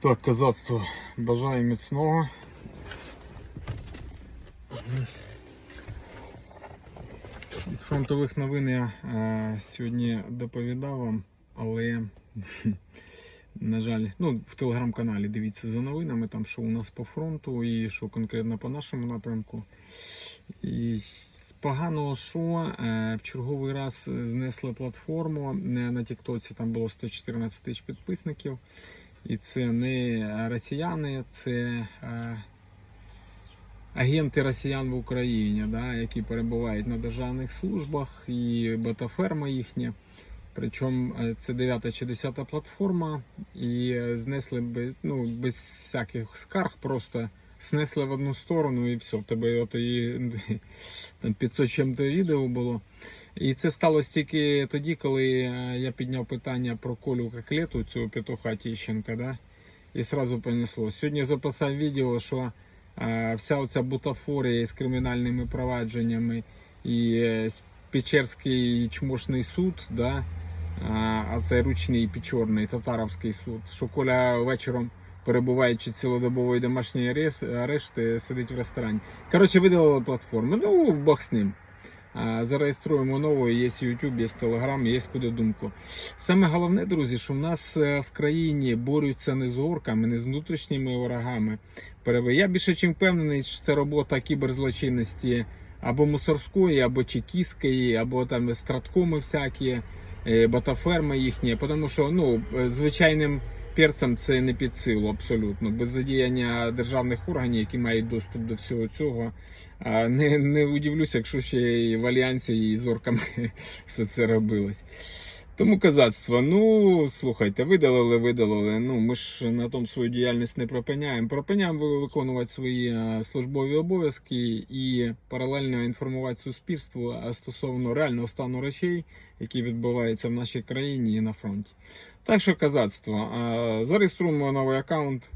Так, козацтво. Бажаю міцного. Із фронтових новин я е, сьогодні доповідав вам, але, на жаль, ну, в телеграм-каналі дивіться за новинами, там що у нас по фронту і що конкретно по нашому напрямку. І з поганого що е, в черговий раз знесли платформу не на Тіктоці, там було 114 тисяч підписників. І це не росіяни, це е, агенти росіян в Україні, да, які перебувають на державних службах, і бетаферма їхня. Причому е, це 9 чи 10 платформа, і е, знесли ну, без всяких скарг, просто снесли в одну сторону і все. В тебе от і, там 500 чим-то відео було. І це сталося тільки тоді, коли е, я підняв питання про Колю Коклету, цього петуха Тіщенка, да? і сразу понесло. Сьогодні записав відео, що е, вся оця бутафорія з кримінальними провадженнями і е, Печерський чмошний суд, да? а, а це ручний Печорний татаровський суд, що Коля вечором. Перебуваючи цілодобової домашньої арешти, сидить в ресторані. Коротше, видалили платформу. Ну, Бог з ним. Зареєструємо нову, є YouTube, є Telegram, є куди думку. Саме головне, друзі, що в нас е, в країні борються не з орками, не з внутрішніми ворогами. Я більше чим впевнений, що це робота кіберзлочинності або мусорської, або чекістської, або там страткоми всякі, е, ботаферми їхні. Тому що ну, е, звичайним перцям це не під силу абсолютно. Без задіяння державних органів, які мають доступ до всього цього. Не, не удивлюся, якщо ще і в альянсі і з орками все це робилось. Тому козацтво, ну слухайте, видалили, видалили. Ну ми ж на тому свою діяльність не. Припиняємо ви- виконувати свої е, службові обов'язки і паралельно інформувати суспільство е, стосовно реального стану речей, які відбуваються в нашій країні і на фронті. Так що козацтво, е, зареєструємо новий аккаунт,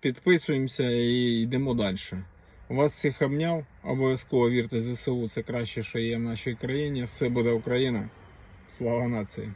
підписуємося і йдемо далі. Вас всіх обняв, обов'язково вірте ЗСУ, це краще, що є в нашій країні. Все буде Україна. Слава нації!